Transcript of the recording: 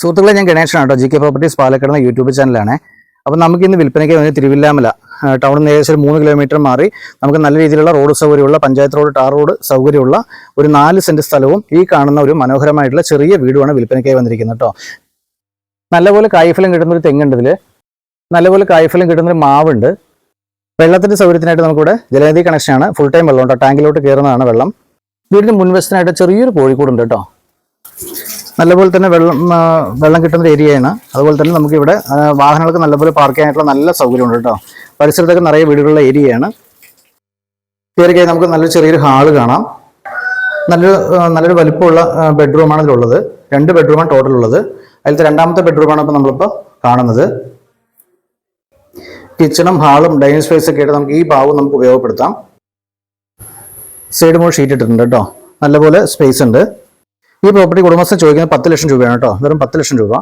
സുഹൃത്തുക്കളെ ഞാൻ ഗണേഷനാണ് കേട്ടോ. G K properties Palakkad YouTube ചാനലാണ് അപ്പം നമുക്ക് ഇന്ന് വിൽപ്പനയ്ക്ക് വേണ്ടി തിരുവില്ലാമല ടൗണിൽ നിന്ന് ഏകദേശം ഒരു മൂന്ന് കിലോമീറ്റർ മാറി നമുക്ക് നല്ല രീതിയിലുള്ള റോഡ് സൗകര്യമുള്ള പഞ്ചായത്ത് റോഡ് ടാർ റോഡ് സൗകര്യമുള്ള ഒരു നാല് സെന്റ് സ്ഥലവും ഈ കാണുന്ന ഒരു മനോഹരമായിട്ടുള്ള ചെറിയ വീടുമാണ് വിൽപ്പനയ്ക്കായി വന്നിരിക്കുന്നത് കേട്ടോ. നല്ലപോലെ കായ്ഫലം കിട്ടുന്ന ഒരു തെങ്ങുണ്ട് ഇതിൽ നല്ലപോലെ കായ്ഫലം കിട്ടുന്ന ഒരു മാവുണ്ട്. വെള്ളത്തിന്റെ സൗകര്യത്തിനായിട്ട് നമുക്കിവിടെ ജലനിധി കണക്ഷനാണ് ഫുൾ ടൈം വെള്ളം കേട്ടോ. ടാങ്കിലോട്ട് കയറുന്നതാണ് വെള്ളം. വീടിന് മുൻവശത്തിനായിട്ട് ചെറിയൊരു കോഴിക്കൂടുണ്ട് കേട്ടോ. നല്ലപോലെ തന്നെ വെള്ളം വെള്ളം കിട്ടുന്ന ഏരിയയാണ് അതുപോലെ തന്നെ നമുക്കിവിടെ വാഹനങ്ങൾക്ക് നല്ലപോലെ പാർക്ക് ചെയ്യാനായിട്ടുള്ള നല്ല സൗകര്യമുണ്ട് കേട്ടോ. പരിസരത്തൊക്കെ നിറയെ വീടുകളുള്ള ഏരിയയാണ് കയറി കഴിഞ്ഞാൽ നമുക്ക് നല്ലൊരു ചെറിയൊരു ഹാൾ കാണാം. നല്ലൊരു നല്ലൊരു വലിപ്പമുള്ള ബെഡ്റൂമാണ് ഇതിലുള്ളത്. രണ്ട് ബെഡ്റൂമാണ് ടോട്ടൽ ഉള്ളത്. അതിലത്തെ രണ്ടാമത്തെ ബെഡ്റൂമാണ് ഇപ്പോൾ നമ്മളിപ്പോൾ കാണുന്നത്. കിച്ചണും ഹാളും ഡൈനിങ് സ്പേസ് ഒക്കെ ആയിട്ട് നമുക്ക് ഈ ഭാഗം നമുക്ക് ഉപയോഗപ്പെടുത്താം. സൈഡ് മോൾ ഷീറ്റ് ഇട്ടിട്ടുണ്ട് കേട്ടോ. നല്ലപോലെ സ്പേസ് ഉണ്ട്. ഈ പ്രോപ്പർട്ടി കുടുംബസ്ഥ ചോദിക്കുന്നത് പത്ത് ലക്ഷം രൂപയാണ് കേട്ടോ. വെറും പത്ത് ലക്ഷം രൂപ.